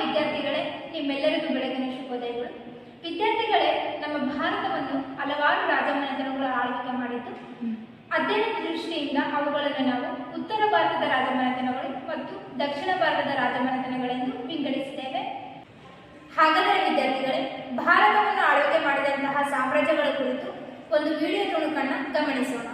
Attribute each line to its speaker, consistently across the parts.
Speaker 1: ವಿದ್ಯಾರ್ಥಿಗಳೇ, ನಿಮ್ಮೆಲ್ಲರಿಗೂ ಬೆಳಗಿನ ಶುಭೋದಯಗಳು. ವಿದ್ಯಾರ್ಥಿಗಳೇ, ನಮ್ಮ ಭಾರತವನ್ನು ಹಲವಾರು ರಾಜಮನೆತನಗಳು ಆಳ್ವಿಕೆ ಮಾಡಿದ್ದು ಅಧ್ಯಯನ ದೃಷ್ಟಿಯಿಂದ ಅವುಗಳನ್ನು ನಾವು ಉತ್ತರ ಭಾರತದ ರಾಜಮನೆತನಗಳು ಮತ್ತು ದಕ್ಷಿಣ ಭಾರತದ ರಾಜಮನೆತನಗಳೆಂದು ವಿಂಗಡಿಸಿದ್ದೇವೆ. ಹಾಗಾದರೆ ವಿದ್ಯಾರ್ಥಿಗಳೇ, ಭಾರತವನ್ನು ಆಳ್ವಿಕೆ ಮಾಡಿದಂತಹ ಸಾಮ್ರಾಜ್ಯಗಳ ಕುರಿತು ಒಂದು ವಿಡಿಯೋ ತುಣುಕನ್ನು ಗಮನಿಸೋಣ.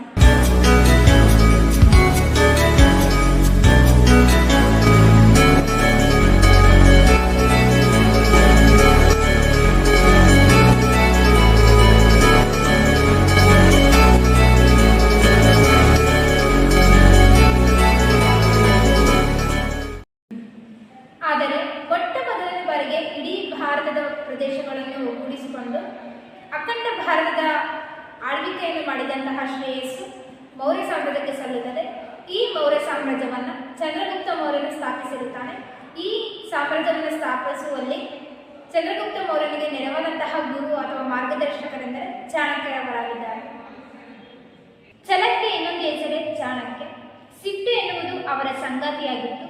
Speaker 1: ಬಾರಿಗೆ ಇಡೀ ಭಾರತದ ಪ್ರದೇಶಗಳನ್ನು ಒಗ್ಗೂಡಿಸಿಕೊಂಡು ಅಖಂಡ ಭಾರತದ ಆಳ್ವಿಕೆಯನ್ನು ಮಾಡಿದಂತಹ ಶ್ರೇಯಸ್ಸು ಮೌರ್ಯ ಸಾಮ್ರಾಜ್ಯಕ್ಕೆ ಸಲ್ಲುತ್ತದೆ. ಈ ಮೌರ್ಯ ಸಾಮ್ರಾಜ್ಯವನ್ನು ಚಂದ್ರಗುಪ್ತ ಮೌರ್ಯನು ಸ್ಥಾಪಿಸಿರುತ್ತಾನೆ. ಈ ಸಾಮ್ರಾಜ್ಯವನ್ನು ಸ್ಥಾಪಿಸುವಲ್ಲಿ ಚಂದ್ರಗುಪ್ತ ಮೌರ್ಯನಿಗೆ ನೆರವಾದಂತಹ ಗುರು ಅಥವಾ ಮಾರ್ಗದರ್ಶಕರೆಂದರೆ ಚಾಣಕ್ಯರವರಾಗಿದ್ದಾರೆ ಚಲಕ್ಕೆ ಇನ್ನೊಂದು ಹೆಸರೇ ಚಾಣಕ್ಯ. ಸಿಟ್ಟು ಎನ್ನುವುದು ಅವರ ಸಂಗಾತಿಯಾಗಿತ್ತು.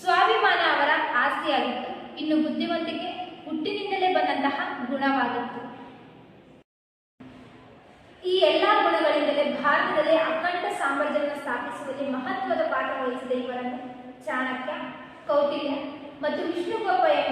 Speaker 1: ಸ್ವಾಭಿಮಾನ ಅವರ ಆಸ್ತಿಯಾಗಿತ್ತು. ಇನ್ನು ಬುದ್ಧಿವಂತಿಕೆ ಹುಟ್ಟಿನಿಂದಲೇ ಬಂದಂತಹ ಗುಣವಾಗಿತ್ತು ಈ ಎಲ್ಲಾ ಗುಣಗಳಿಂದಲೇ ಭಾರತದಲ್ಲಿ ಅಖಂಡ ಸಾಮ್ರಾಜ್ಯವನ್ನು ಸ್ಥಾಪಿಸುವಲ್ಲಿ ಮಹತ್ವದ ಪಾತ್ರ ವಹಿಸಿದ ಇವರನ್ನು ಚಾಣಕ್ಯ, ಕೌಟಿಲ್ಯ ಮತ್ತು ವಿಷ್ಣುಗೋಪ ಎಂಬ